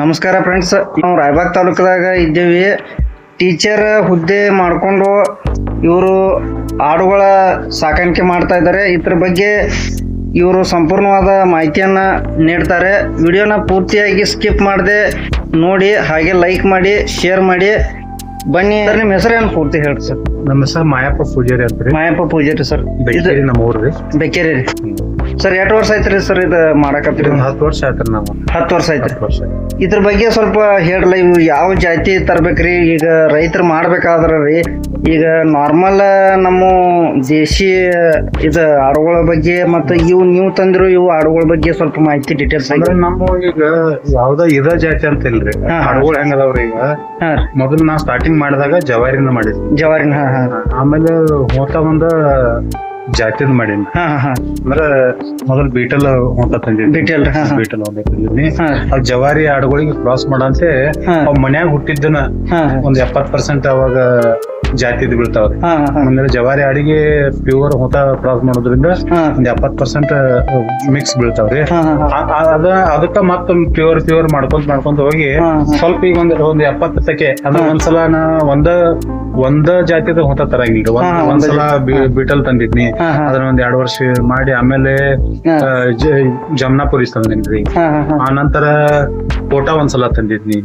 ನಮಸ್ಕಾರ ಫ್ರೆಂಡ್ಸ್ ನಾವು ರಾಯಬಾಗ್ ತಾಲೂಕದಾಗ ಇದ್ದೇವೆ. ಟೀಚರ್ ಹುದ್ದೆ ಮಾಡಿಕೊಂಡು ಇವರು ಆಡುಗಳ ಸಾಕಾಣಿಕೆ ಮಾಡ್ತಾ ಇದ್ದಾರೆ. ಇದ್ರ ಬಗ್ಗೆ ಇವರು ಸಂಪೂರ್ಣವಾದ ಮಾಹಿತಿಯನ್ನು ನೀಡ್ತಾರೆ. ವಿಡಿಯೋನ ಪೂರ್ತಿಯಾಗಿ ಸ್ಕಿಪ್ ಮಾಡದೆ ನೋಡಿ ಹಾಗೆ ಲೈಕ್ ಮಾಡಿ ಶೇರ್ ಮಾಡಿ. ಬನ್ನಿ. ನಿಮ್ಮ ನಿಮ್ಮ ಹೆಸರೇನು ಪೂರ್ತಿ ಹೇಳಿ ಸರ್? ನಮ್ಮ ಹೆಸರು ಮಾಯಪ್ಪ ಪೂಜಾರಿ ಅಂತ ಮಾಯಪ್ಪ ಪೂಜಾರಿ ಸರ್. ನಮ್ಮ ಊರ್ರಿ ಬೇಕೇರಿ ರೀ. ಸರ್ ಎಷ್ಟು ವರ್ಷ ಐತ್ರಿ ಸರ್ ಇದು ಮಾಡಕತ್ತೀರಿ ಒಂದು ಹತ್ತು ವರ್ಷ ಆಯ್ತು ನಾವು. ಹತ್ತು ವರ್ಷ ಐತ್ರಿ ವರ್ಷ ಇದ್ರ ಬಗ್ಗೆ ಸ್ವಲ್ಪ ಹೇಳ್ರಲ್ಲ ಇವು ಯಾವ ಜಾತಿ ತರ್ಬೇಕ್ರಿ? ಈಗ ರೈತರು ಮಾಡ್ಬೇಕಾದ್ರ ರೀ ಈಗ ನಾರ್ಮಲ್ ನಮ್ಮ ದೇಶಿ ಇದು ಆಡುಗಳ ಬಗ್ಗೆ ಮತ್ತು ಇವು ನೀವು ತಂದ್ರು ಇವು ಆಡುಗಳ ಬಗ್ಗೆ ಸ್ವಲ್ಪ ಮಾಹಿತಿ ಡೀಟೇಲ್ಸ್ ಅಂದ್ರೆ ನಮ್ಮ ಈಗ ಯಾವ್ದ ಇದ ಜಾತಿ ಅಂತ ಇಲ್ರಿ ಆಡುಗಳು ಹೆಂಗದವ್ರಿ ಈಗ? ಮೊದಲು ನಾ ಸ್ಟಾರ್ಟಿಂಗ್ ಮಾಡಿದಾಗ ಜವಾರಿನ ಮಾಡಿದ್ವಿ. ಜವಾರಿನ ಆಮೇಲೆ ಹೋತ ಒಂದ ಜಾತಿದ್ ಮಾಡೀನಿ. ಹಾ ಹಾ ಹಾ. ಅಂದ್ರ ಮೊದಲ್ ಬೀಟಲ್ ಹೊಂಟ ತಂದಿದ್ವಿ. ಡೀಟೇಲ್ ಹಾ ಹಾ. ಬೀಟಲ್ ಹೊಂಟ ತಂದಿದ್ನಿ ಹಾ. ಅವ್ ಜವಾರಿ ಆಡುಗಳಿಗೆ ಕ್ರಾಸ್ ಮಾಡಂತೆ. ಹಾ. ಅವ್ ಮನ್ಯಾಗ ಹುಟ್ಟಿದ್ದನ ಹಾ. ಹಾ ಒಂದ್ ಎಪ್ಪತ್ ಪರ್ಸೆಂಟ್ ಅವಾಗ ಜಾತಿದ್ ಬೀಳ್ತಾವ್ರಿ ಆಮೇಲೆ ಜವಾರಿ ಆಡಿಗೆ ಪ್ಯೂರ್ ಹೊತ ಪ್ರಾಸ್ ಮಾಡೋದ್ರಿಂದ ಒಂದ್ ಎಪ್ಪತ್ ಪರ್ಸೆಂಟ್ ಮಿಕ್ಸ್ ಬೀಳ್ತಾವ್ರಿ. ಅದ ಅದಕ್ಕ ಮತ್ತ ಪ್ಯೂರ್ ಪ್ಯೂರ್ ಮಾಡ್ಕೊಂತ ಮಾಡ್ಕೊಂತ ಹೋಗಿ. ಸ್ವಲ್ಪ ಈಗ ಒಂದ್ ಒಂದ್ ಎಪ್ಪತ್ತಕ್ಕೆ ಅಂದ್ರೆ. ಒಂದ್ಸಲ ನಾ ಒಂದ ಒಂದ ಜಾತಿದ ಹೊತ ತರಂಗಿಲ್ರಿ. ಒಂದ್ಸಲ ಒಂದೇ. ಬಿಟಲ್ ತಂದಿದ್ನಿ. ಅದನ್ನ ಒಂದ್ ಎರಡ್ ವರ್ಷ ಮಾಡಿ ಆಮೇಲೆ ಜಮ್ನಾಪುರಿ ತಂದಿನ್ರಿ ಆ ನಂತರ ಕೋಟಾ ಒಂದ್ಸಲ ತಂದಿದ್ನಿ.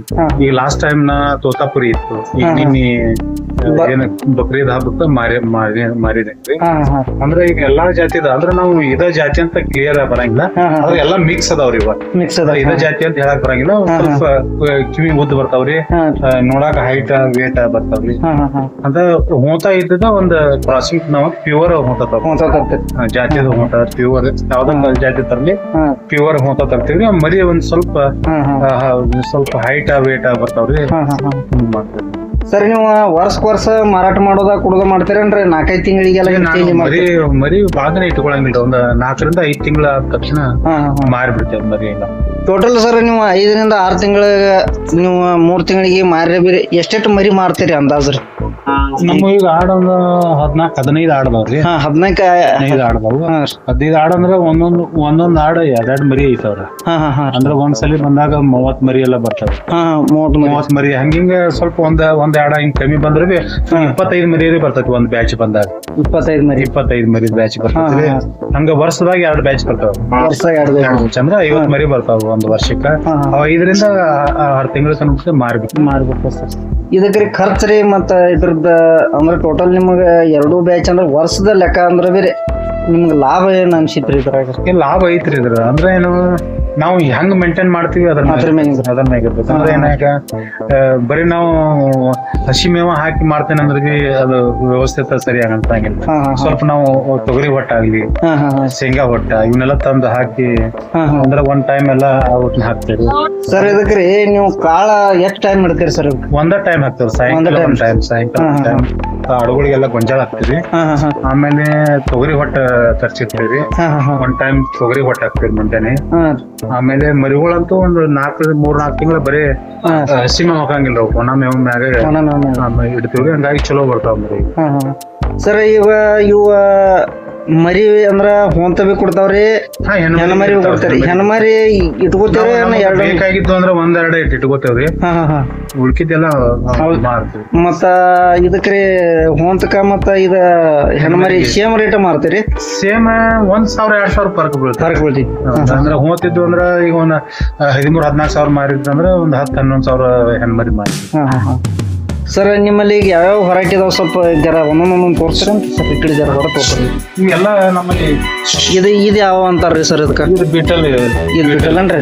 ಈಗ ಲಾಸ್ಟ್ ಟೈಮ್ ನಾ ತೋತಾಪುರಿ ಇತ್ತು. ಈಗ. ನಿನ್ನೆ ಏನ ಬಕ್ರೀದ್ ಹಬ್ಬಕ್ಕ ಮಾರಿ ಮಾರಿ ಹಾ ಅಂದ್ರೆ ಈಗ ಎಲ್ಲಾ ಜಾತಿದ ಅಂದ್ರೆ ನಾವು ಇದ ಜಾತಿ ಅಂತ ಕ್ಲಿಯರ್ ಬರಂಗಿಲ್ಲ. ಹಾ. ಎಲ್ಲಾ ಮಿಕ್ಸ್ ಅದಾವ್ರಿ ಇವಾಗ ಮಿಕ್ಸ್ ಅದ ಇದ ಜಾತಿ ಅಂತ ಹೇಳಕ್ ಬರಂಗಿಲ್ಲ. ಸ್ವಲ್ಪ ಕಿವಿ ಉದ್ದ ಬರ್ತಾವ್ರಿ. ನೋಡಾಕ ಹೈಟ್ ವೇಟ್ ಬರ್ತಾವ್ರಿ. ಅಂತ ಹೋತ ಇದ್ದದ ಒಂದ್ ಕ್ರಾಸಿಂಗ್ ನಾವ್ ಪ್ಯೂರ್ ಹೋತ ಜಾತಿದ ಹೋತ ಪ್ಯೂರ್ ಯಾವ್ದೊಂದ್ ಜಾತಿ ತರ್ಲಿ ಪ್ಯೂರ್ ಹೋತ ತರ್ತೀವಿ ಮರಿ ಒಂದ್ ಸ್ವಲ್ಪ ಸ್ವಲ್ಪ ಹೈಟ್ ವೇಟ್ ಬರ್ತಾವ್ರಿ. ಮಾಡ್ತೀವಿ. ಸರ್ ನೀವು ವರ್ಷಕ್ ವರ್ಷ ಮಾರಾಟ ಮಾಡೋದ ಕುಡುಗ ಮಾಡ್ತೀರೇನ್ರಿ? ನಾಲ್ಕೈದು ಚೇಂಜ್ ಮರಿ ಮರಿ ಬಾಳನೇ ಇಟ್ಕೊಳಂಗಿಲ್ಲ. ಒಂದ್ ನಾಲ್ಕರಿಂದ ಐದ್ ತಿಂಗಳ ತಕ್ಷಣ ಮಾರಿಬಿಡ್ತೇವೆ ಮರಿ ಎಲ್ಲ ಟೋಟಲ್ ಸರ್ ನೀವು ಐದರಿಂದ ಆರು ತಿಂಗಳ ನೀವು ಮೂರು ತಿಂಗಳಿಗೆ ಮಾರಿ ಬೀರಿ ಎಷ್ಟೆಷ್ಟು ಮರಿ ಮಾರ್ತೀರಿ ಅಂದಾಜ್ರಿ ನಮ್ಮ ಈಗ ಆಡ್ ಒಂದು ಹದ್ನಾಲ್ಕ್ ಹದಿನೈದು ಆಡದವ್ರಿ ಹಾ ಹದಿನಾಲ್ಕು ಹದಿನೈದು ಆಡದವು ಹದಿನೈದು ಆಡ್ ಅಂದ್ರೆ ಒಂದೊಂದು ಆಡ ಆಡ್ ಎರಡೆರಡ್ ಮರಿ ಐತವ್ರ. ಹಾ ಒಂದ್ ಸಲ ಅಂದ್ರೆ ಒಂದ್ಸಲಿ ಬಂದಾಗ ಮೂವತ್ ಮರಿ ಎಲ್ಲ ಬರ್ತಾವ ಮರಿ. ಮೂವತ್ ಮರಿ. ಹಂಗಿಂಗ ಸ್ವಲ್ಪ ಒಂದ್ ಒಂದ್ ಆಡ ಹಿಂಗ್ ಕಮ್ಮಿ ಬಂದ್ರೆ ಬಿ ಇಪ್ಪತ್ತೈದು ಮರಿ ಬರ್ತೈತಿ ಒಂದ್ ಬ್ಯಾಚ್ ಬಂದಾಗ. ಇಪ್ಪತ್ತೈದು ಮರಿ. ಇಪ್ಪತ್ತೈದು ಮರಿ ಬ್ಯಾಚ್ ಬರ್ತೈತಿ ಹಂಗ ವರ್ಷದಾಗ ಎರಡ್ ಬ್ಯಾಚ್ ಬರ್ತಾವ. ವರ್ಷ ಎರಡು ಬ್ಯಾಚ್. ಅಂದ್ರೆ ಐವತ್ ಮರಿ ಬರ್ತಾವ. ಒಂದ್ ವರ್ಷಕ್ಕ. ಇದರಿಂದ ಆರು ಐದರಿಂದ ಆರ್ ತಿಂಗಳ ತನಕ ಮಾರ್ಬೇಕು ಮಾರ್ಬೇಕು ಸರ್. ಇದಕ್ರಿ ಖರ್ಚು ರೀ ಮತ್ತ ಇದ್ರದ್ದು ಅಂದ್ರೆ ಟೋಟಲ್ ನಿಮಗೆ ಎರಡು ಬ್ಯಾಚ್ ಅಂದ್ರೆ ವರ್ಷದ ಲೆಕ್ಕ ಅಂದ್ರೆ ಬೇರೆ. ನಿಮ್ಗೆ ಲಾಭ ಏನು ಅನ್ಸಿತ್ರಿ ಇದ್ರಾಗ? ಏನ್ ಲಾಭ ಐತ್ರಿ ಇದ್ರ ಅಂದ್ರೆ ಏನು ನಾವು ಹೆಂಗ್ ಮೇಂಟೈನ್ ಮಾಡ್ತೀವಿ ಅದ್ರ ಅದ್ರ ಮ್ಯಾಗ್. ಅದ್ರ ಏನಾಗ ಬರೀ ನಾವು ಹಸಿ ಮೇವ ಹಾಕಿ ಮಾಡ್ತೇನೆ ಅಂದ್ರೆ ಬಿ ಅದು ವ್ಯವಸ್ಥಿತ ಸರಿ ಆಗಂತಾಗಿಲ್ಲ ಸ್ವಲ್ಪ ನಾವು ತೊಗರಿ ಹೊಟ್ಟ ಆಗ್ಲಿ ಶೇಂಗಾ ಹೊಟ್ಟ ಇವನ್ನೆಲ್ಲ ತಂದು ಹಾಕಿ ಅಂದ್ರೆ ಒಂದ್ ಟೈಮ್ ಎಲ್ಲ ಅವನ್ನ ಹಾಕ್ತೇವೆ. ಸರ್ ಇದಕ್ರಿ ನೀವು ಕಾಳ ಎಷ್ಟ್ ಟೈಮ್ ಮಾಡ್ತೀರಿ ಸರ್ ಒಂದ ಟೈಮ್ ಹಾಕ್ತೇವೆ ಸಾಯಂಕಾಲ. ಒಂದ್ ಟೈಮ್ ಸಾಯಂಕಾಲ ಟೈಮ್ ಅಡುಗಳಿಗೆಲ್ಲ ಗೊಂಜಾಳ ಹಾಕ್ತೀವಿ. ಆಮೇಲೆ ತೊಗರಿ ಹೊಟ್ಟ ತರ್ಸಿರ್ತೀವಿ ಒಂದ್ ಟೈಮ್ ತೊಗರಿ ಹೊಟ್ಟ ಹಾಕ್ತೀವಿ ಮುಂಜಾನೆ. ಆಮೇಲೆ ಮರಿಗಳಂತೂ ಒಂದು ನಾಲ್ಕು ಮೂರ್ ನಾಲ್ಕು ತಿಂಗಳ ಬರೇ ಮೇವ್ ಹಾಕಂಗಿಲ್ಲ ಅವು. ಒಣ ಮೇವ್ ಮ್ಯಾಗ ಇಡ್ತೀವ್ರಿ ಹಂಗಾಗಿ ಚಲೋ ಬರ್ತಾವ ಮರಿ. ಸರ್ ಇವ ಇವ ಮರಿ ಅಂದ್ರ ಹೊಂತ ಬಿ ಕೊಡ್ತಾವ್ರಿ ಹೆಣ್ಮರಿ ಹೆಣ್ಣು ಹೆಣ್ಣು ಮರಿ ಕೊಡ್ತಾರಿ ಹೆಣ್ಮರಿ ಹೆಣ್ಣು ಮರಿ ನಮ್ಗೆ ಎರಡು ಬೇಕಾಗಿದ್ದು ಅಂದ್ರೆ ಒಂದ್ ಎರಡ್ ಇಟ್ಟು ಇಟ್ಕೋತೇವ್ರಿ. ಹಾ ಹಾ ಹಾ. ಉಳ್ಕಿದ್ದೆಲ್ಲ ಹೌದ್. ಮಾರ್ತೀವಿ. ಮತ್ತ ಇದಕ್ರಿ ಹೊಂತಕ ಮತ್ತ ಇದ ಹೆಣ್ಮರಿ ಸೇಮ್ ರೇಟ್ ಮಾರ್ತೀರಿ? ಸೇಮ್ ಒಂದ್ ಸಾವಿರ ಎರಡ್ ಸಾವಿರ ಫರ್ಕ್ ಬೀಳ್ತಾರೆ ಫರಕ್ ಬೀಳ್ತಿ ಅಂದ್ರೆ ಹೋತಿದ್ದು ಅಂದ್ರ ಈಗ ಒಂದ್ ಹದಿಮೂರ್ ಹದಿನಾಲ್ಕು ಸಾವಿರ ಮಾರಿದ್ರು ಅಂದ್ರೆ ಒಂದ್ ಹತ್ತು ಹನ್ನೊಂದ್ ಸಾವಿರ ಹೆಣ್ಮರಿ ಮಾರಿ ಹಾ ಹಾ ಹಾ. ಸರ್ ನಿಮ್ಮಲ್ಲಿ ಈಗ ಯಾವ್ಯಾವ ವೆರೈಟಿ ಇದಾವೆ ಸ್ವಲ್ಪ ಜರ ಒಂದೊಂದೊಂದೊಂದು ತೋರಿಸ್ರಿ ಸರ್ ಸ್ವಲ್ಪ ಈ ಕಡೆ ಜರ ಹೊರ ತೋರ್ಸ್ರಿ ಇವೆಲ್ಲ ನಮ್ಮಲ್ಲಿ ಇದು ಇದು ಯಾವ ಅಂತಾರ್ರಿ ಸರ್ ಇದಕ್ಕ? ಇದು ಬಿಟಲ್ ಇದು. ಬಿಟ್ಟಲ್ಲನ್ರಿ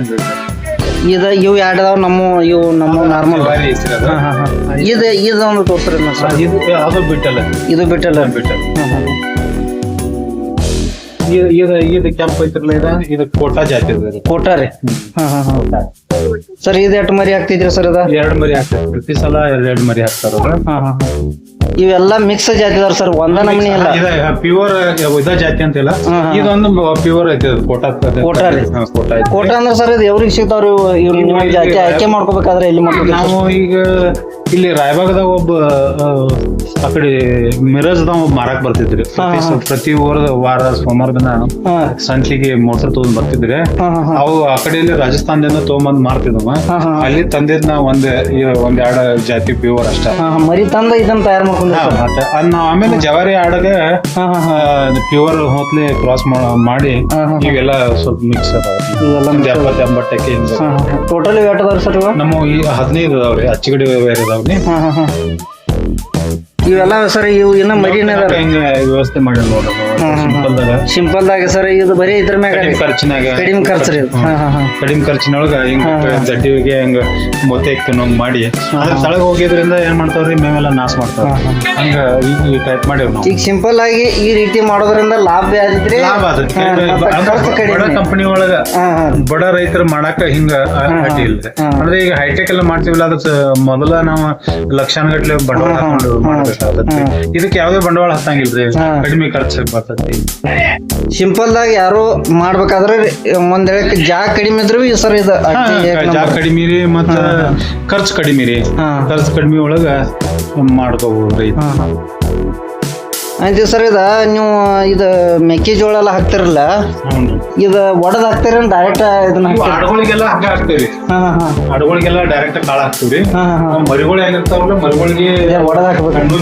ಇದು ಇವು ಎರಡು ಅದಾವ ನಮ್ಮ ಇವು ನಮ್ಮ ನಾರ್ಮಲ್ ಹಾಂ ಹಾಂ ಹಾಂ. ಇದು ಇದು ಒಂದು ತೋರಿಸ್ರಿ ಸರ್. ಇದು ಅದು ಬಿಟ್ಟಲ್ಲ ಇದು ಬಿಟಲ್ ಬಿಟ್ಟಲ್ ಹಾಂ ಹಾ. ಇದು ಇದು ಕೆಂಪ್ ಐತ್ರಲ್ಲ ಇದ? ಇದು ಕೋಟಾ ಜಾತಿ ಅದ. ಇದು. ಕೋಟ ರೀ? ಹಾ ಹಾ ಹಾ. ಸರ್ ಇದು ಎಟ್ ಮರಿ ಆಗ್ತಿದ್ರಿ ಸರ್ ಅದ ಎರಡ್ ಮರಿ ಹಾಕ್ತಾರೆ ಪ್ರತಿ ಸಲ ಎರಡ್ ಎರಡ್ ಮರಿ ಹಾಕ್ತಾರ. ಹಾ ಹಾ ಹಾ. ಇವೆಲ್ಲ ಮಿಕ್ಸ್ ಜಾತಿ ಅದಾರ ಸರ್ ಒಂದ ನಮೂನಿ ಇಲ್ಲ ಇದ ಪ್ಯೂರ್ ಇದ ಜಾತಿ ಅಂತಿಲ್ಲ ಹಾ, ಹಾ. ಇದೊಂದು ಪ್ಯೂರ್ ಐತಿ ಅದು ಕೋಟಾ ಕೋಟಾ ರೀ. ಹಾ, ಕೋಟಾ ಐತಿ. ಕೋಟ ಅಂದ್ರೆ ಸರ್ ಇದು ಎವ್ರಿಗೆ ಸಿಗ್ತಾವ್ರಿ ಇವ್ರು ಜಾತಿ ಆಯ್ಕೆ ಮಾಡ್ಕೋಬೇಕಾದ್ರೆ ಎಲ್ಲಿ ಮಾಡ್ಕೋಬೇಕು ನಾವು ಈಗ ಇಲ್ಲಿ ರಾಯಬಾಗದಾಗ ಒಬ್ಬ ಆ, ಕಡೆ ಮಿರಜ್ದಾಗ ಒಬ್ಬ ಮಾರಕ್ ಬರ್ತಿದ್ರಿ. ಪ್ರತಿ ವಾರ ವಾರ ಸೋಮವಾರ ದಿನ ಸಂಚಿಗೆ ಮೋಟರ್ ತಗೊಂಡ್ ಬರ್ತಿದ್ರೆ. ಅವು ಆ ಕಡೆಯಲ್ಲಿ ರಾಜಸ್ಥಾನದಿಂದ ತಗೊಂಬಂದ್ ಮಾರ್ತಿದ್ವ. ಅಲ್ಲಿ ತಂದಿದ್ ನಾವ್ ಒಂದ್ ಜಾತಿ ಪ್ಯೂರ್ ಅಷ್ಟ. ಮರಿ ತಂದ ಇದನ್ನ ತಯಾರ ಮಾಡ್ಕೊಂಡು ಆಮೇಲೆ ಜವಾರಿ ಆಡಗ ಪ್ಯೂರ್ ಹೋತ್ಲಿ ಕ್ರಾಸ್ ಮಾಡಿ. ಇವೆಲ್ಲ ಸ್ವಲ್ಪ ಮಿಕ್ಸ್ ಅದಾವ. ಇವೆಲ್ಲ ಒಂದ್ ಎಪ್ಪತ್ ಎಂಬತ್ತಕ್ಕೆ ಹಿಂಗ ಟೋಟಲ್ ವೇಟ್ ಅದಾವ್ರಿ ಸರ್ ನಮ್ಮ ಈ ಹದಿನೈದು ಅದಾವ್ರಿ ಅಚ್ಚಗಡಿ ಬೇರೆ ಅದಾವ್ರಿ ಹಾ ಹಾ ಹಾ ಇವೆಲ್ಲ ಸರ್ ಇವು ಇನ್ನ ಮರಿನ ಅದಾರ ಹಿಂಗ ವ್ಯವಸ್ಥೆ ಮಾಡಿ ನೋಡ್ರಿ. ಸಿಂಪಲ್ ದಾಗ. ಸರ್ ಇದು ಬರೀ ಇದ್ರ ಮ್ಯಾಗ ಖರ್ಚಿನಾಗ. ಕಡಿಮೆ ಖರ್ಚು ರೀ ಕಡಿಮೆ ಖರ್ಚಿನೊಳಗ ಹಿಂಗ. ಜಡ್ಡಿಗೆ ಹಿಂಗ ಮೊತ್ತೆ ತಿನ್ನೋಂಗ್ ಮಾಡಿ. ಅದ್ರ ತಳಗ ಹೋಗಿದ್ರಿಂದ ಏನ್ ಮಾಡ್ತಾವ್ರಿ? ಮೇವೆಲ್ಲ ನಾಶ ಮಾಡ್ತಾವ. ಹಂಗ ಈ ಟೈಪ್ ಮಾಡಿವ್ ನಾವು. ಈಗ ಸಿಂಪಲ್ ಆಗಿ ಈ ರೀತಿ ಮಾಡೋದ್ರಿಂದ ಲಾಭ ಆದಿತ್ರಿ. ಲಾಭ ಅದಕ್ಕೆ ಹಾ, ಬಡ ಕಂಪನಿ ಒಳಗ ಬಡ ರೈತರು ಮಾಡಾಕ ಹಿಂಗ ಅಡ್ಡಿ ಇಲ್ಲ ಅಂದ್ರೆ ಈಗ ಹೈಟೆಕ್ ಎಲ್ಲ ಮಾಡ್ತೀವಲ್ಲ ಅದ್ರ ಮೊದಲ ನಾವು ಲಕ್ಷಾನುಗಟ್ಲೆ ಬಂಡವಾಳ ಇದಕ್ಕೆ ಯಾವ್ದೇ ಬಂಡವಾಳ ಹತ್ತಂಗಿಲ್ರಿ. ಕಡಿಮೆ ಖರ್ಚು ಬರ್ತೈತಿ. ಸಿಂಪಲ್ ದಾಗ ಯಾರು ಮಾಡ್ಬೇಕಾದ್ರೆ ಒಂದ್ ಹೇಳಕ್ ಜಾಗ ಕಡಿಮೆ ಇದ್ರು ಈ ಸರ್ ಇದು ಜಾಗ ಕಡಿಮೆ ರೀ ಮತ್ತ. ಖರ್ಚು ಕಡಿಮೆ ರೀ. ಖರ್ಚು ಕಡಿಮೆ ಒಳಗ ಮಾಡ್ಕೋಬಹುದು ಹಾ. ಸರ್ ಇದ ನೀವು ಇದು ಮೆಕ್ಕೆಜೋಳ ಎಲ್ಲ ಹಾಕ್ತಿರಲ್ಲ. ಇದು ಒಡದ್ ಹಾಕ್ತೀರ ಡೈರೆಕ್ಟ್ ಇದನ್ನ ಹಡಗಳಿಗೆಲ್ಲ ಹಂಗ ಹಾಕ್ತೇವಿ. ಹಾ ಹಾ ಹಾ. ಡೈರೆಕ್ಟ್ ಕಾಳ ಹಾಕ್ತೀವಿ. ಮರಿಗಳು ಏನಿರ್ತಾವಲ್ಲ ಮರಿಗಳಿಗೆ ಒಡದ್ ಹಾಕ್ಬೇಕು. ಹಣ್ಣು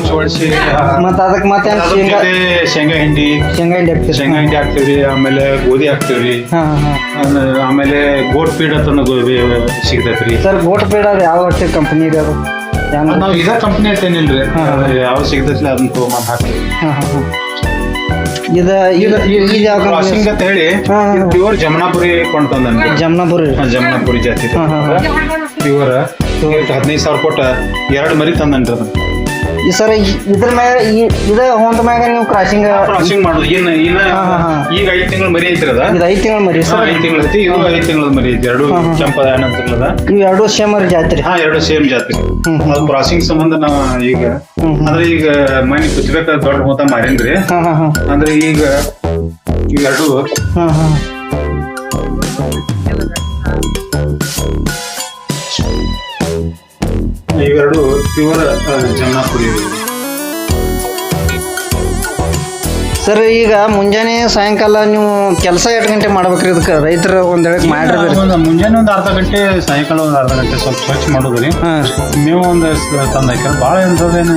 ಮತ್ತ ಅದಕ್ ಮತ್ತೆ ಶೇಂಗಾ? ಶೇಂಗಾ ಹಿಂಡಿ. ಶೇಂಗಾ ಹಿಂಡಿ ಹಾಕ್ತೀವಿ ಶೇಂಗಾ ಹಿಂಡಿ ಹಾಕ್ತೀವಿ ಆಮೇಲೆ ಗೋಧಿ ಹಾಕ್ತೀವಿ. ಆಮೇಲೆ- ಗೋಟ್ ಪೀಡ್ ಅಂತ ಸಿಗ್ತೈತ್ರಿ. ಸರ್ ಗೋಟ್ ಪೇಡ ಅದು ಯಾವ ಕಂಪನಿ ಇದೆ ಅದು? ನಾವ್ ಇದ ಕಂಪ್ನಿ ಅಂತ ಏನಿಲ್ರಿ. ಯಾವ ಸಿಗ್ತೈತಿ ಅದನ್ನ ತೊಗೊಂಬಂದು ಹಾಕಿ ಹಾ ಹಾ ಹಾ. ಇದ ಯಾವ ಕ್ರಾಸಿಂಗ್ ಕಂಪನಿ ಅಂತ ಹೇಳಿ. ಪ್ಯೂರ್ ಜಮನಾಪುರಿ ಕೊಂಡ್ತಂದನ್ರಿ ಜಮ್ನಾಪುರಿ. ಜಮನಾಪುರಿ ಜಾತಿ. ಪ್ಯೂರ್ ಹದಿನೈದು ಸಾವಿರ ಕೊಟ್ಟ ಎರಡು ಮರಿ ತಂದನ್ರಿ ಅದನ್ನ. ಈ ಸರ್ ಇದ್ರ ಮ್ಯಾಗ ಈ- ಇದ ಹೊಂದ ಮ್ಯಾಗ ನೀವು ಕ್ರಾಸಿಂಗ್ ಕ್ರಾಸಿಂಗ್ ಮಾಡೋದು. ಇನ್ನ ಇನ್ನ. ಈಗ ಐದು ತಿಂಗಳ ಮರಿ ಐತ್ರಿ ಅದ? ಇದು ಐದು ತಿಂಗಳ ಮರಿ ಸರ್. ಐದು ತಿಂಗಳ ಐತಿ ಇದು ಐದು ತಿಂಗಳ ಮರಿ ಐತಿ. ಎರಡು. ಕೆಂಪದ ಏನಂತಿರ್ಲದ ಇವು ಎರಡು ಸೇಮ್ ಜಾತ್ರಿ. ಹಾ ಎರಡು ಸೇಮ್ ಜಾತಿ ಹ್ಮ್, ಹ್ಮ್. ಅದು ಕ್ರಾಸಿಂಗ್ ಸಂಬಂಧ ನಾವು ಈಗ. ಅಂದ್ರೆ ಈಗ ಮನೆ ಕುಚ್ಚಬೇಕ ದೊಡ್ಡ ಮೊತ್ತ ಮಾರೇನ್ರಿ? ಅಂದ್ರೆ ಈಗ ಇವೆರಡು. ಹಾ ಹಾ. ಇವೆರಡು ಪ್ಯೂರ್ ಜಮನಾಪುರಿ ಸರ್ ಈಗ ಮುಂಜಾನೆ ಸಾಯಂಕಾಲ ನೀವು ಕೆಲಸ ಎರಡು ಗಂಟೆ ಮಾಡ್ಬೇಕ್ರಿ ಇದಕ್ಕೆ? ರೈತರು ಒಂದ್ ಹೇಳಕ್ ಮಾಡಿರ್ಬೇಕು ಒಂದು ಮುಂಜಾನೆ ಒಂದು ಅರ್ಧ ಗಂಟೆ ಸಾಯಂಕಾಲ ಒಂದು ಅರ್ಧ ಗಂಟೆ ಸ್ವಲ್ಪ ಸ್ವಚ್ಛ ಮಾಡೋದ್ರಿ. ನೀವು ಮೇವು ಒಂದು ತಂದು ಹಾಕ್ಯಾರ. ಭಾಳ ಎಂಥದ್ದೇನು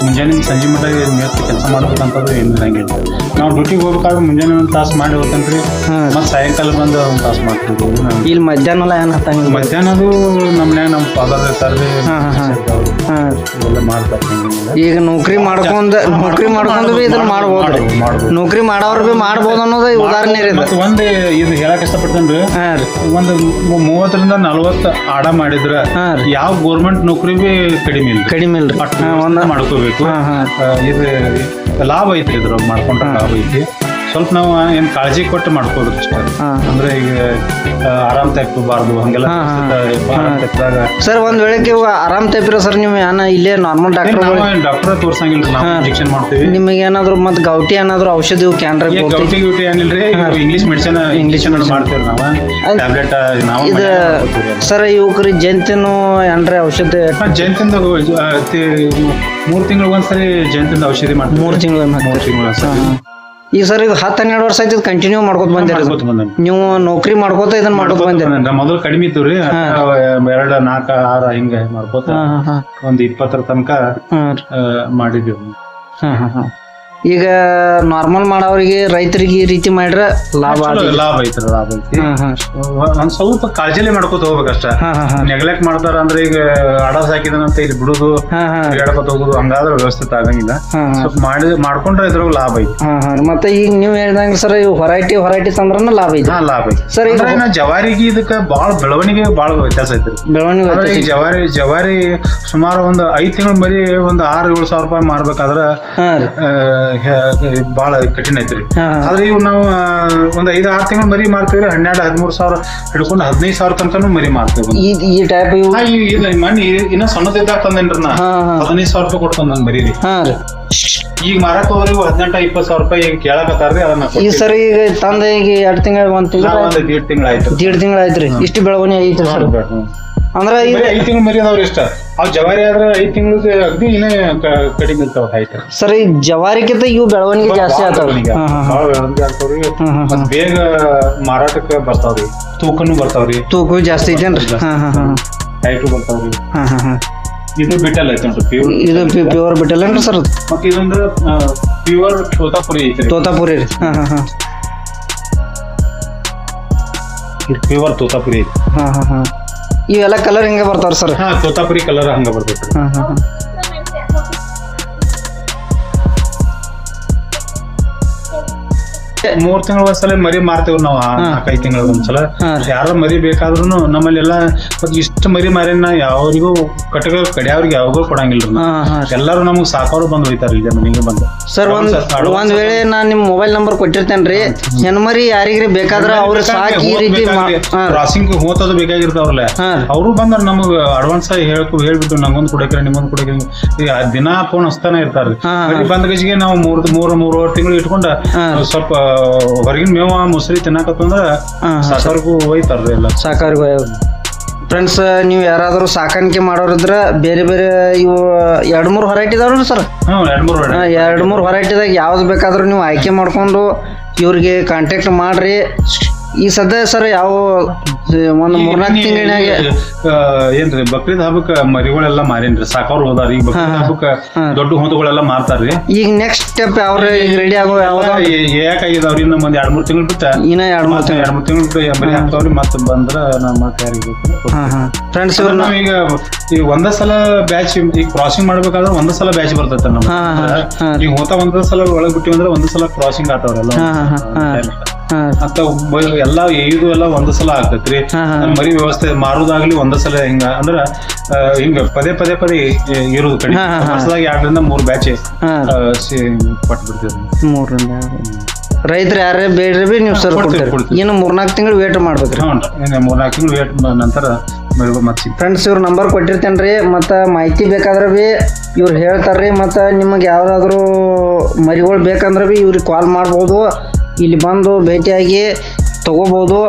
ಮುಂಜಾನೆ ಸಂಜೆ ಮಟ್ಟ ಮೇಸ್ತಿ ಕೆಲಸ ಮಾಡ್ಬೇಕಂತದ್ದು ಏನು ಇರಂಗಿಲ್ಲ ನಾವು ಡ್ಯೂಟಿಗೆ ಹೋಗ್ಬೇಕಾದ್ರೆ ಮುಂಜಾನೆ ಒಂದು ತಾಸು ಮಾಡಿ ಹೋಗ್ತೇನ್ರಿ. ರೀ ಮತ್ತೆ ಸಾಯಂಕಾಲ ಬಂದು ಒಂದು ತಾಸು ಮಾಡ್ತೀವಿ. ಇಲ್ಲಿ ಮಧ್ಯಾಹ್ನ ಎಲ್ಲ ಏನು ಹತ್ತಂಗಿಲ್ಲ ಮಧ್ಯಾಹ್ನದು ನಮ್ಮನ್ಯಾಗ ನಮ್ಮ ಫಾದರ್ ಇರ್ತಾರೆ ಹಾ, ಹಾ, ಹಾ. ಹಾ ಮಾಡ್ತಾರೆ ಈಗ ನೌಕರಿ ಮಾಡ್ಕೊಂಡು ನೌಕರಿ ಮಾಡ್ಕೊಂಡು ಇದನ್ನ ಮಾಡ್ಬೋದು, ಮಾಡ್ಬೋದು. ನೌಕರಿ ಮಾಡೋರ್ ಬಿ ಮಾಡ್ಬೋದು ಅನ್ನೋದು ಉದಾಹರಣೆ ರೀ ಇದು. ಮತ್ತು ಒಂದು ಇದು ಹೇಳಕ್ ಇಷ್ಟಪಡ್ತೇನ್ರಿ? ಹಾ ರೀ. ಒಂದು ಮೂ- ಮೂವತ್ತರಿಂದ ನಲವತ್ತು ಆಡ ಮಾಡಿದ್ರ ಹಾ ರೀ. ಯಾವ ಗೋರ್ಮೆಂಟ್ ನೌಕರಿ ಬಿ ಕಡಿಮೆ ಇಲ್ಲ ಕಡಿಮೆ ಇಲ್ಲ ಅಷ್ಟ್ ಒಂದ ಮಾಡ್ಕೋಬೇಕು. ಹಾ, ಹಾ. ಆ, ಇದು ಲಾಭ ಐತ್ರಿ ಇದ್ರ ಮಾಡ್ಕೊಂಡ್ರೆ ಲಾಭ ಐತಿ. ಸ್ವಲ್ಪ ನಾವು ಏನ್ ಕಾಳಜಿ ಕೊಟ್ಟು ಮಾಡ್ಕೋಬೇಕು ಅಷ್ಟೇ. ಅಂದ್ರೆ ಈಗ ಆರಾಮ್ ತಪ್ಪಬಾರ್ದು ಹಂಗೆಲ್ಲ ಆರಾಮ್ ತಪ್ಪಿದಾಗ. ಸರ್ ಒಂದ್ ವೇಳೆಗೆ ಇವಾಗ ಆರಾಮ್ ತಪ್ಪಿರ ಸರ್ ನೀವು ಏನ ಇಲ್ಲೇ ನಾರ್ಮಲ್ ಡಾಕ್ಟರ್ ಡಾಕ್ಟರ್ ತೋರ್ಸಂಗಿಲ್ಲ ನಾವು. ಇಂಜೆಕ್ಷನ್ ಮಾಡ್ತೀವಿ. ನಿಮಗೆ ಏನಾದ್ರು ಮತ್ತೆ ಗೌಟಿ ಏನಾದ್ರು ಔಷಧಿ ಕ್ಯಾನ್ರ ಗೌಟಿ? ಗೌಟಿ ಏನಿಲ್ರಿ ಇಂಗ್ಲಿಷ್ ಮೆಡಿಸಿನ್ ಇಂಗ್ಲಿಷ್ ಮಾಡ್ತೀವಿ ನಾವು? ಟ್ಯಾಬ್ಲೆಟ್ ನಾವು ಇದು. ಸರ್ ಇವಕ್ರಿ ಜಂತಿನ ಏನ್ರ ಔಷಧಿ? ಹಾ, ಮೂರು ತಿಂಗಳಿಗೆ ಒಂದ್ಸರಿ ಮೂರು ಔಷಧಿ ಮಾಡ್ತೀವಿ ಮೂರ್ ತಿಂಗಳ ಮೂರ್ ತಿಂಗಳ ಈಗ ಸರ್ ಇದು ಹತ್ತು ಹನ್ನೆರಡು ವರ್ಷ ಆಯ್ತು ಕಂಟಿನ್ಯೂ ಮಾಡ್ಕೊತ ಬಂದಿರಿ ಮಾಡ್ಕೊತ ಬಂದೀನಿ. ನೀವು ನೌಕರಿ ಮಾಡ್ಕೋತ ಇದನ್ನ ಮಾಡ್ಕೋತ ಬಂದಿರಿ ಮೊದಲು ಕಡಿಮೆ ಇತ್ತು ರೀ. ಎರಡು ನಾಲ್ಕ ಆರ ಹಿಂಗ ಮಾಡ್ಕೋತ ಹಾ ಹಾ ಹಾ. ಒಂದ್ ಇಪ್ಪತ್ತರ ತನಕ ಹಾ. ಆ, ಮಾಡಿದ್ವಿ. ಹಾ ಹಾ ಹಾ. ಈಗ ನಾರ್ಮಲ್ ಮಾಡೋರಿಗೆ ರೈತರಿಗೆ ಈ ರೀತಿ ಮಾಡ್ರ ಲಾಭ ಆಗುತ್ತೆ. ಲಾಭ ಐತ್ರಿ ಲಾಭ ಐತಿ. ಹಾ ಹಾ. ಒಂದ್ ಸ್ವಲ್ಪ ಕಾಳಜಿಲಿ ಮಾಡ್ಕೋತ ಹೋಗ್ಬೇಕಷ್ಟ ಹಾ ಹಾ ಹಾ. ನೆಗ್ಲೆಕ್ಟ್ ಮಾಡ್ತಾರ ಅಂದ್ರೆ ಈಗ ಅಡಸ್ ಸಾಕಿದನಂತ ಇಲ್ಲಿ ಬಿಡುದು ಹಾ ಹೋಗುದು ಹಂಗಾದ್ರೆ ವ್ಯವಸ್ಥಿತ ಆಗಂಗಿಲ್ಲ. ಹಾ ಹಾ. ಸ್ವಲ್ಪ ಮಾಡಿ ಮಾಡ್ಕೊಂಡ್ರೆ ಇದ್ರಾಗ ಲಾಭ ಐತಿ. ಹಾ ಹಾ. ಮತ್ತೆ ಈಗ ನೀವು ಹೇಳ್ದಂಗೆ ಸರ್ ಇವು ಹೊರೈಟಿ ಹೊರೈಟಿ ತಂದ್ರನ ಲಾಭ ಐತಿ. ಹಾ ಲಾಭ ಐತಿ. ಸರ್ ಇದ್ರಾಗ ಅಂದ್ರೆ ಇನ್ನ ಜವಾರಿಗೆ ಇದಕ್ಕ ಬಾಳ ಬೆಳವಣಿಗೆ ಬಾಳ ವ್ಯತ್ಯಾಸ ಐತ್ರಿ ಬೆಳವಣಿಗೆ ಈ ಜವಾರಿ ಜವಾರಿ ಸುಮಾರು ಒಂದು ಐದ್ ತಿಂಗಳ ಮರಿ ಒಂದು ಆರು ಏಳು ಸಾವಿರ ರೂಪಾಯಿ ಮಾರ್ಬೇಕಾದ್ರ ಹಾ ರೀ. ಆ, ಬಾಳ ಕಠಿಣ ಐತ್ರಿ. ಆದ್ರೆ ಇವ್ ನಾವು ಒಂದ್ ಐದ್ ಆರ್ ತಿಂಗಳು ಮರಿ ಮಾರ್ತೀವ್ರಿ ಹನ್ನೆರಡು ಹದಿಮೂರು ಸಾವಿರ ಹಿಡ್ಕೊಂಡು ಹದಿನೈದು ಸಾವಿರ ತನಕನು ಮರಿ ಮಾರ್ತೀವಿ ಈ ಈ ಟೈಪ್ ಇಲ್ಲ ಮಣ್ಣಿ ಇನ್ನ ಸಣ್ಣದಿದ್ದಾಗ ತಂದೇನ್ರಿ ನಾ. ಹದಿನೈದು ಸಾವಿರ ರೂಪಾಯಿ ಕೊಟ್ಟು ತಂದನ್ ಮರಿ ಈಗ ಮಾರಕ್ ಹೋಗ್ರಿ ಹದಿನೆಂಟ ಇಪ್ಪತ್ತು ಸಾವಿರ ರೂಪಾಯಿ ಈಗ ಕೇಳಕತ್ತಾರ್ರಿ ಅದನ್ನ ಈ ಸರಿ ಈಗ ತಂದೆ ಈಗ ಎರಡ್ ತಿಂಗಳ ಒಂದ್ ತಿಂಗಳ ಒಂದ್ ದೀಡ್ ತಿಂಗಳ ಆಯ್ತು. ದೀಡ್ ತಿಂಗಳ ಆಯ್ತ್ರಿ ಇಷ್ಟು ಬೆಳವಣಿಗೆ ಐತ್ರಿ ಸರ್? ಅಂದ್ರೆ ಈಗ ಬರೀ ಐದ್ ತಿಂಗಳು ಮರಿ ಅದಾವ್ರಿ ಇಷ್ಟ. ಅವ್ ಜವಾರಿ ಆದ್ರೆ ಐದ್ ತಿಂಗಳು ಅಗ್ದಿ ಇನ್ನೇ ಕ- ಕಡಿಮೆ ಇರ್ತಾವ ಹೈಟ್ ಸರ್ ಈ ಜವಾರಿಗಿಂತ ಇವು ಬೆಳವಣಿಗೆ ಜಾಸ್ತಿ ಆಗ್ತಾವ ಹಾ ಹಾ ಭಾಳ ಬೆಳವಣಿಗೆ ಆಗ್ತಾವ್ರಿ ಹ್ಮ್ ಹ್ಮ್ ಮತ್ತ್ ಬೇಗ ಮಾರಾಟಕ್ಕೆ ಬರ್ತಾವ್ರಿ. ತೂಕನು ಬರ್ತಾವ್ರಿ. ತೂಕ ಜಾಸ್ತಿ ಐತೇನ್ರಿ ಹಾ ಹಾ ಹಾ ಹೈಟು ಬರ್ತಾವ್ರಿ. ಹಾ ಹಾ ಹಾ. ಇದು ಬಿಟ್ಟಲ್ಲ ಐತೆ ನೋಡ್ರಿ ಪ್ಯೂರ್ ಇದು ಪ್ಯೂರ್ ಬಿಟ್ಟಲ್ಲೇನ್ರಿ ಸರ್? ಅದು ಮತ್ತೆ ಇದೊಂದು ಪ್ಯೂರ್ ತೋತಾಪುರಿ ಐತ್ರಿ ತೋತಾಪುರಿ ರೀ. ಹಾ ಹಾ ಹಾ. ಇದು ಪ್ಯೂರ್ ತೋತಾಪುರಿ ಐತಿ. ಹಾ ಹಾ ಹಾ. ಇವೆಲ್ಲ ಕಲರ್ ಹಿಂಗೆ ಬರ್ತಾವ್ರಿ ಸರ್ ಹಾ ತೋತಾಪುರಿ ಕಲರ್ ಹಂಗ ಬರ್ತೈತ್ರಿ ಹಾಂ ಹಾಂ ಹಾ. ಮೂರ್ ತಿಂಗಳ ಒಂದ್ಸಲ ಮರಿ ಮಾರ್ತೇವ್ ನಾವ್ ನಾಲ್ಕೈದು ತಿಂಗಳ ಒಂದ್ಸಲ. ಯಾರ ಮರಿ ಬೇಕಾದ್ರೂ ನಮ್ಮಲ್ಲಿ ಎಲ್ಲಾ ಇಷ್ಟ ಮರಿ ಮಾರಿನ ಯಾವ್ರಿಗೂ ಕಟ್ಟಗ ಕಡಿಯವ್ರಿಗೆ ಯಾವಾಗೂ ಹಾ ಎಲ್ಲಾರು ನಮ್ಗೆ ಸಾಕೋರು ಬಂದು ಹೋಯ್ತಾರ ಇಲ್ಲಿ ಮನೆಗೆ ಬಂದು. ಸರ್ ಒಂದ್ ಒಂದ್ ವೇಳೆ ನಾನ್ ನಿಮ್ ಮೊಬೈಲ್ ನಂಬರ್ ಕೊಟ್ಟಿರ್ತೇನ್ರಿ. ಹೆಣ್ಮರಿ ಯಾರಿಗ್ರಿ ಬೇಕಾದ್ರ ಅವ್ರ ಸಾಕಿ ರೀತಿ ಕ್ರಾಸಿಂಗ್ ಹೋತದು ಬೇಕಾಗಿರ್ತಾವ್ರಲ್ಲ. ಅವರು ಬಂದ್ರ ನಮಗ್ ಅಡ್ವಾನ್ಸ್ ಹೇಳ್ಕೊ ಹೇಳ್ಬಿಟ್ಟು ನಂಗೊಂದ್ ಕೊಡಕ್ರಿ ನಿಮ್ಮೊಂದು ಕೊಡಕ್ರಿ. ದಿನ ಫೋನ್ ಹಚ್ತಾನೆ ಇರ್ತಾರ ಬಂದ ಗಜಿಗೆ ನಾವು ಮೂರ್ ಮೂರ್ ಮೂರುವರೆ ತಿಂಗಳು ಇಟ್ಕೊಂಡ. ಸ್ವಲ್ಪ ಹೊರಗಿನ ಮೇವ ಮೊಸರಿ ತಿನ್ನಾಕತ್ತಂದ್ರ ಸಾಕಾರಿಗೂ ಹೋಯ್ತಾರ್ರಿ ಎಲ್ಲ. ಸಾಕಾರಿಗೂ ಫ್ರೆಂಡ್ಸ್ ನೀವು ಯಾರಾದರೂ ಸಾಕಾಣಿಕೆ ಮಾಡೋರಿದ್ರ ಬೇರೆ ಬೇರೆ ಇವು ಎರಡು ಮೂರು ವೆರೈಟಿ ಇದಾವ್ರಿ ಸರ್ ಎರಡ್ ಮೂರ್ ಎರಡು ಮೂರು ಹೊರೈಟಿದಾಗ ಯಾವ್ದು ಬೇಕಾದ್ರೂ ನೀವು ಆಯ್ಕೆ ಮಾಡ್ಕೊಂಡು ಇವ್ರಿಗೆ ಕಾಂಟ್ಯಾಕ್ಟ್ ಮಾಡ್ರಿ. ಈ ಸದ್ಯ ಸರ್ ಯಾವ ಒಂದು ಮೂರ್ನಾಲ್ಕು ತಿಂಗಳಿನಾಗ ಏನ್ರಿ ಬಕ್ರೀದ್ ಹಬ್ಬಕ್ಕ ಮರಿಗಳೆಲ್ಲ ಮಾರೇನ್ರಿ? ಸಾಕವ್ರು ಹೋದಾರ ಈಗ ಬಕ್ರೀದ್ ಹಬ್ಬಕ್ಕ. ದೊಡ್ಡ ಹೊಂದುಗಳೆಲ್ಲ ಮಾರ್ತಾರ್ರಿ? ಈಗ ನೆಕ್ಸ್ಟ್ ಸ್ಟೆಪ್ ಅವ್ರ ಈಗ ರೆಡಿ ಆಗೋ ಯಾವ ಯಾಕಾಗಿದಾವ್ರಿ ಇನ್ನ ಒಂದ್ ಎರಡ್ ಮೂರ್ ತಿಂಗಳು ಬಿಟ್ಟ? ಇನ್ನ ಎರಡು ಮೂರು ತಿಂಗಳು. ಎರಡ್ ಮೂರ್ ತಿಂಗಳು ಬಿಟ್ಟು ಮರಿ ಹಾಕ್ತಾವ್ರಿ ಮತ್ತೆ ಬಂದ್ರ ನಮ್ಮ ಮತ್ತೆ ಯಾರಿಗೆ ಫ್ರೆಂಡ್ಸ್ ನಾವ್ ಈಗ ಈಗ ಒಂದ ಸಲ ಬ್ಯಾಚ್ ಈಗ ಕ್ರಾಸಿಂಗ್ ಮಾಡ್ಬೇಕಾದ್ರೆ ಒಂದ ಸಲ ಬ್ಯಾಚ್ ಬರ್ತೈತೆ ನಮ್ಮ. ಈಗ ಹೋತ ಒಂದ ಸಲ ಒಳಗ್ ಬಿಟ್ಟಿವಿ ಅಂದ್ರೆ ಒಂದ್ ಸಲ ಕ್ರಾಸಿಂಗ್ ಆತಾವ್ರಲ್ಲ ಮತ್ತ ಎಲ್ಲ ಇದು ಎಲ್ಲ ಒಂದ್ ಸಲ ಆಗ್ತೈತ್ರಿ. ಮರಿ ವ್ಯವಸ್ಥೆ ಮಾರುದಾಗ್ಲಿ ಒಂದ ಸಲ ಹಿಂಗ ಅಂದ್ರ ಹಿಂಗ ಪದೇ ಪದೇ ಪದೇ ಇರುದು ಕಡಿಮೆ. ಹಾ. ವರ್ಷದಾಗ ಎರಡರಿಂದ ಮೂರ್ ಬ್ಯಾಚ್ ಕೊಟ್ಟು ಬಿಡ್ತೀವಿ ಮೂರರಿಂದ ರೈತರು ಯಾರೇ ಬೇಡ್ರಿ ಬಿ ನೀವು ಸರ್ ಕೊಡ್ತೀರಿ. ಇನ್ನು ಮೂರ್ನಾಲ್ಕು ತಿಂಗಳು ವೇಟ್ ಮಾಡ್ಬೇಕ್ರಿ. ಹ್ಞೂ ಮೂರ್ನಾಲ್ಕು ತಿಂಗಳು ವೇಟ್ ನಂತರ ಮತ್ತೆ ಫ್ರೆಂಡ್ಸ್ ಇವ್ರ ನಂಬರ್ ಕೊಟ್ಟಿರ್ತೇನೆ ರೀ ಮತ್ತು ಮಾಹಿತಿ ಬೇಕಾದ್ರೆ ಭೀ ಇವ್ರು ಹೇಳ್ತಾರೆ ರೀ ಮತ್ತು ನಿಮಗೆ ಯಾವುದಾದ್ರೂ ಮರಿಗಳು ಬೇಕಂದ್ರೆ ಭೀ ಇವ್ರಿಗೆ ಕಾಲ್ ಮಾಡ್ಬೋದು. ಇಲ್ಲಿ ಬಂದು ಭೇಟಿಯಾಗಿ ತೊಗೋಬೋದು.